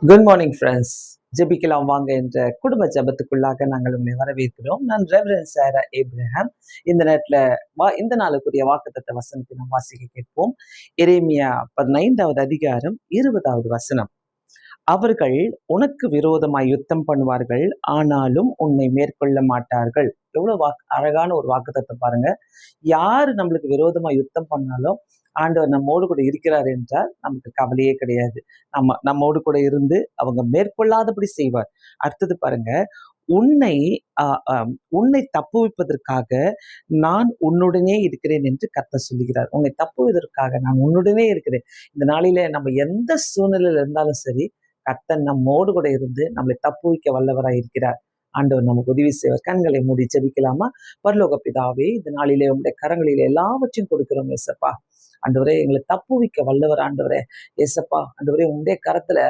Good morning friends ஜெபிக்கலாம் வாங்க என்ற குடும்ப ஜெபத்துக்குள்ளாக நாங்கள் உங்களை வரவேற்கிறோம். நான் ரெவரன் சாரா ஏப்ரஹாம் இந்த நேரத்துல வா இந்த நாளுக்குரிய வாக்குத்தத்த வசனத்தை நாம் வாசிக்க கேட்போம். எரேமியா பதினைந்தாவது அதிகாரம் இருபதாவது வசனம். அவர்கள் உனக்கு விரோதமாய் யுத்தம் பண்ணுவார்கள் ஆனாலும் உன்னை மேற்கொள்ள மாட்டார்கள். எவ்வளவு வாக்கு அழகான ஒரு வாக்குத்தத்தை பாருங்க. யாரு நம்மளுக்கு விரோதமாக யுத்தம் பண்ணாலும் ஆண்டவர் நம்மோடு கூட இருக்கிறார் என்றால் நமக்கு கவலையே கிடையாது. நம்ம நம்மோடு கூட இருந்து அவங்க மேற்கொள்ளாதபடி செய்வார். அடுத்தது பாருங்க உன்னை உன்னை தப்புவிப்பதற்காக நான் உன்னுடனே இருக்கிறேன் என்று கத்த சொல்லுகிறார். உன்னை தப்புவதற்காக நான் உன்னுடனே இருக்கிறேன். இந்த நாளிலே நம்ம எந்த சூழ்நிலையில இருந்தாலும் சரி கர்த்தன் நம்மோடு கூட இருந்து நம்மளை தப்புவிக்க வல்லவராய் இருக்கிறார். ஆண்டவர் நமக்கு உதவி செய்வார். கண்களை மூடி ஜெபிக்கலாமா? பரலோக பிதாவே இந்த நாளிலே உங்களுடைய கரங்களில் எல்லாவற்றையும் கொடுக்கிறோம் ஏசப்பா ஆண்டவரே எங்களை தப்புவிக்க வல்லவர் ஆண்டவரே ஏசப்பா ஆண்டவரே உங்களுடைய கரத்துல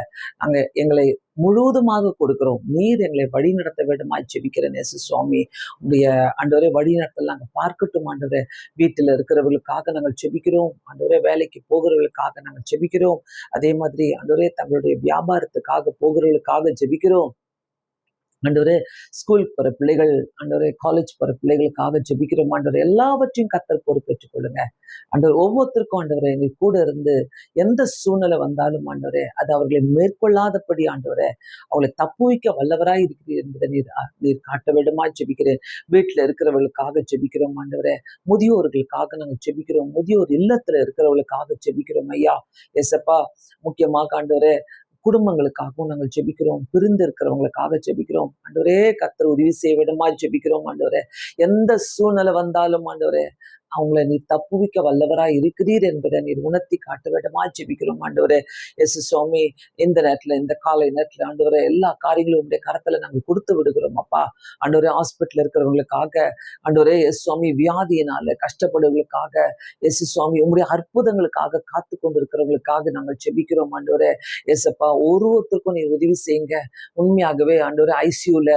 அங்க எங்களை முழுவதுமாக கொடுக்கிறோம். நீர் எங்களை வழி நடத்த வேண்டுமா ஜெபிக்கிற நேசு சுவாமி. உடைய ஆண்டவரே வழி நடத்தல நாங்கள் பார்க்கட்டும் ஆண்டவரே. வீட்டில் இருக்கிறவர்களுக்காக நாங்கள் ஜெபிக்கிறோம். ஆண்டவரே வேலைக்கு போகிறவர்களுக்காக நாங்கள் ஜெபிக்கிறோம். அதே மாதிரி ஆண்டவரே தங்களுடைய வியாபாரத்துக்காக போகிறவர்களுக்காக ஜெபிக்கிறோம். ஆண்டவரே ஸ்கூலுக்கு போகிற பிள்ளைகள் ஆண்டவரே காலேஜ் போகிற பிள்ளைகளுக்காக ஜெபிக்கிறோம் ஆண்டவர். எல்லாவற்றையும் கத்தர் பொறுப்பேற்றுக் கொள்ளுங்க ஆண்டவர் ஒவ்வொருத்தருக்கும் ஆண்டவரே எங்கள் கூட இருந்து எந்த சூழ்நிலை வந்தாலும் ஆண்டவரே அது அவர்களை மேற்கொள்ளாதபடி ஆண்டவரே அவளை தப்புவிக்க வல்லவராய் இருக்கிறீர் என்பதை நீர் நீர் காட்ட வேண்டுமா ஜெபிக்கிறேன். வீட்டில் இருக்கிறவர்களுக்காக ஜெபிக்கிறோம் ஆண்டவரே. முதியோர்களுக்காக நாங்கள் ஜெபிக்கிறோம். முதியோர் இல்லத்துல இருக்கிறவர்களுக்காக ஜெபிக்கிறோம் ஐயா. எசப்பா முக்கியமாக ஆண்டவரே குடும்பங்களுக்காகவும் நாங்கள் ஜெபிக்கிறோம். பிரிந்து இருக்கிறவங்களுக்காக ஜெபிக்கிறோம். ஆண்டவரே கத்தர் உதவி செய்ய விடமா ஜெபிக்கிறோம் ஆண்டவரே. எந்த சூழ்நிலை வந்தாலும் ஆண்டவரே அவங்கள நீ தப்புவிக்க வல்லவராய் இருக்கிறீர் என்பதை நீர் உணர்த்தி காட்ட வேண்டுமா? ஜெபிக்கிறோம் ஆண்டவரே. எஸ் சுவாமி இந்த நேரத்துல இந்த காலை நேரத்துல ஆண்டவரே எல்லா காரியங்களும் உடைய கரத்துல நாங்கள் கொடுத்து விடுகிறோம் அப்பா. ஆண்டவரே ஹாஸ்பிட்டல் இருக்கிறவங்களுக்காக ஆண்டவரே எஸ் சுவாமி வியாதியினால கஷ்டப்படுவங்களுக்காக எஸ் சுவாமி உங்களுடைய அற்புதங்களுக்காக காத்து கொண்டிருக்கிறவங்களுக்காக நாங்கள் ஜெபிக்கிறோம் ஆண்டவரே. எஸ்அப்பா ஒரு ஒருத்தருக்கும் நீ உதவி செய்யுங்க. உண்மையாகவே ஆண்டவரே ஐசியூல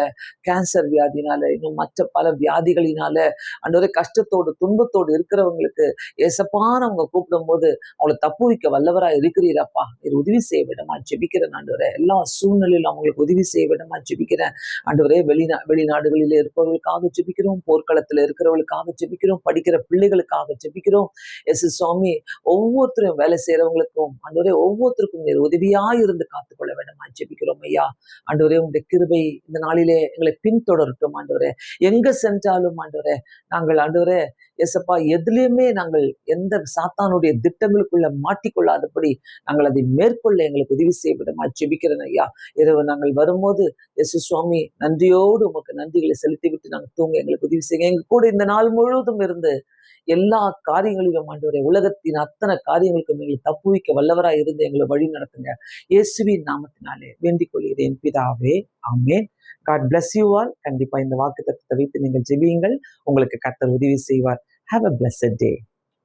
கேன்சர் வியாதினால இன்னும் மற்ற பல வியாதிகளினால ஆண்டவரே கஷ்டத்தோடு துன்பத்தோடு இருக்கிறவங்களுக்கு எசப்பான அவங்க கூப்பிடும்போது அவங்களை தப்பு வைக்க வல்லவரா இருக்கிறீரப்பா. நீர் உதவி செய்ய விடமா ஜெபிக்கிறேன் ஆண்டவரே. எல்லா சூழ்நிலையிலும் அவங்களுக்கு உதவி செய்ய விடமா ஜெபிக்கிறேன். ஆண்டவரே வெளிநா வெளிநாடுகளில் இருப்பவர்களுக்காக ஜெபிக்கிறோம். போர்க்களத்தில் இருக்கிறவர்களுக்காக ஜெபிக்கிறோம். படிக்கிற பிள்ளைகளுக்காக ஜெபிக்கிறோம். எஸ். சுவாமி ஒவ்வொருத்தரும் வேலை செய்யறவங்களுக்கும் ஆண்டவரே ஒவ்வொருத்தருக்கும் நீர் உதவியாய் இருந்து காத்துக்கொள்ள வேண்டும்? ஜெபிக்கிறோம் ஐயா. ஆண்டவரே உங்களுடைய கிருபை இந்த நாளிலே எங்களை பின்தொடரட்டும் ஆண்டவரே. எங்க சென்றாலும் ஆண்டவரே நாங்கள் ஆண்டவரே எசப்பா எதுலேயுமே நாங்கள் எந்த சாத்தானுடைய திட்டங்களுக்குள்ள மாட்டிக்கொள்ளாதபடி நாங்கள் அதை மேற்கொள்ள எங்களுக்கு உதவி செய்ய ஜெபிக்கிறேன் ஐயா. இரவு நாங்கள் வரும்போது எசு சுவாமி நன்றியோடு உமக்கு நன்றிகளை செலுத்தி விட்டு நாங்கள் தூங்க எங்களுக்கு உதவி செய்யுங்க. எங்க கூட இந்த நாள் முழுவதும் இருந்து எல்லா காரியங்களிலும் ஆண்டவரே உலகத்தின் அத்தனை காரியங்களுக்கும் எங்களை தப்புவிக்க வல்லவராக இருந்து எங்களை வழி நடத்துங்க. இயேசுவின் நாமத்தினாலே வேண்டிக் கொள்கிறேன் பிதாவே. ஆமேன். காட் பிளஸ் யூ ஆல் கண்டிப்பா இந்த வாக்கு தத்துவத்தை வைத்து நீங்கள் ஜெபியுங்கள். உங்களுக்கு கத்தர் உதவி செய்வார். Have a blessed day